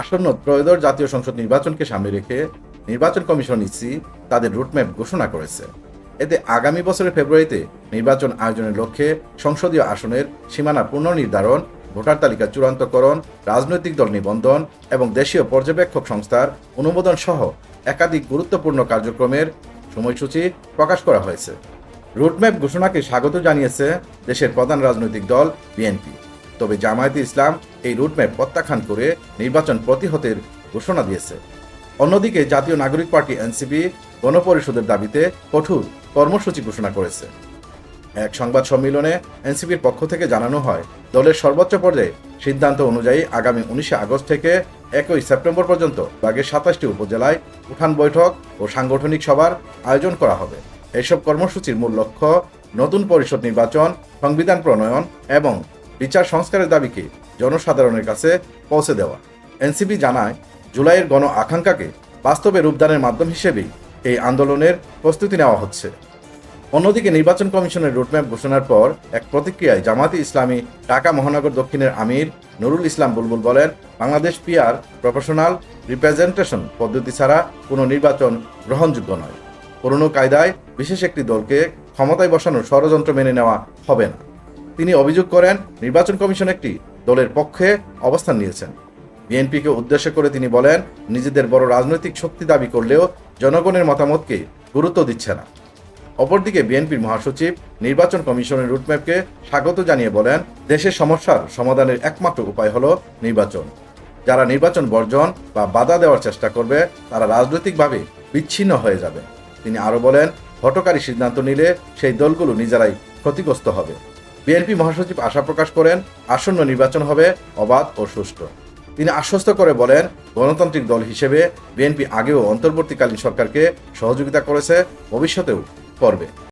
আসন্ন ত্রয়োদশ জাতীয় সংসদ নির্বাচনকে সামনে রেখে নির্বাচন কমিশন ইসি তাদের রুটম্যাপ ঘোষণা করেছে। এতে আগামী বছরের ফেব্রুয়ারিতে নির্বাচন আয়োজনের লক্ষ্যে সংসদীয় আসনের সীমানা পুনর্নির্ধারণ, ভোটার তালিকা চূড়ান্তকরণ, রাজনৈতিক দল নিবন্ধন এবং দেশীয় পর্যবেক্ষক সংস্থার অনুমোদন সহ একাধিক গুরুত্বপূর্ণ কার্যক্রমের সময়সূচি প্রকাশ করা হয়েছে। রুটম্যাপ ঘোষণাকে স্বাগত জানিয়েছে দেশের প্রধান রাজনৈতিক দল বিএনপি। তবে জামায়াতে ইসলাম এই রুটম্যাপ প্রত্যাখ্যান করে নির্বাচন প্রতিহতের ঘোষণা দিয়েছে। অন্যদিকে জাতীয় নাগরিক পার্টি এনসিপি গণপরিষদের দাবিতে কঠোর কর্মসূচি ঘোষণা করেছে। এক সংবাদ সম্মেলনে এনসিপির পক্ষ থেকে জানানো হয়, দলের সর্বোচ্চ পর্যায়ে সিদ্ধান্ত অনুযায়ী আগামী উনিশে আগস্ট থেকে একই সেপ্টেম্বর পর্যন্ত বাগের সাতাশটি উপজেলায় উঠান বৈঠক ও সাংগঠনিক সভার আয়োজন করা হবে। এসব কর্মসূচির মূল লক্ষ্য নতুন পরিষদ নির্বাচন, সংবিধান প্রণয়ন এবং বিচার সংস্কারের দাবিকে জনসাধারণের কাছে পৌঁছে দেওয়া? এনসিপি জানায়, জুলাইয়ের গণ আকাঙ্ক্ষাকে বাস্তবে রূপদানের মাধ্যম হিসেবেই এই আন্দোলনের প্রস্তুতি নেওয়া হচ্ছে। অন্যদিকে নির্বাচন কমিশনের রুটম্যাপ ঘোষণার পর এক প্রতিক্রিয়ায় জামাতি ইসলামী ঢাকা মহানগর দক্ষিণের আমির নুরুল ইসলাম বুলবুল বলেন, বাংলাদেশ পিআর প্রফেশনাল রিপ্রেজেন্টেশন পদ্ধতি ছাড়া কোনো নির্বাচন গ্রহণযোগ্য নয়। পুরনো কায়দায় বিশেষ একটি দলকে ক্ষমতায় বসানোর ষড়যন্ত্র মেনে নেওয়া হবে না। তিনি অভিযোগ করেন নির্বাচন কমিশন একটি দলের পক্ষে অবস্থান নিয়েছেন। বিএনপিকে উদ্দেশ্য করে তিনি বলেন, নিজেদের বড় রাজনৈতিক শক্তি দাবি করলেও জনগণের মতামতকে গুরুত্ব দিচ্ছে না। অপরদিকে বিএনপির মহাসচিব নির্বাচন কমিশনের রুটম্যাপকে স্বাগত জানিয়ে বলেন দেশের সমস্যার সমাধানের একমাত্র উপায় হল নির্বাচন। যারা নির্বাচন বর্জন বা বাধা দেওয়ার চেষ্টা করবে, তারা রাজনৈতিকভাবে বিচ্ছিন্ন হয়ে যাবে। তিনি আরও বলেন, হটকারী সিদ্ধান্ত নিলে সেই দলগুলো নিজেরাই ক্ষতিগ্রস্ত হবে। বিএনপি মহাসচিব আশা প্রকাশ করেন, আসন্ন নির্বাচন হবে অবাধ ও সুষ্ঠু। তিনি আশ্বস্ত করে বলেন, গণতান্ত্রিক দল হিসেবে বিএনপি আগেও অন্তর্বর্তীকালীন সরকারকে সহযোগিতা করেছে, ভবিষ্যতেও করবে।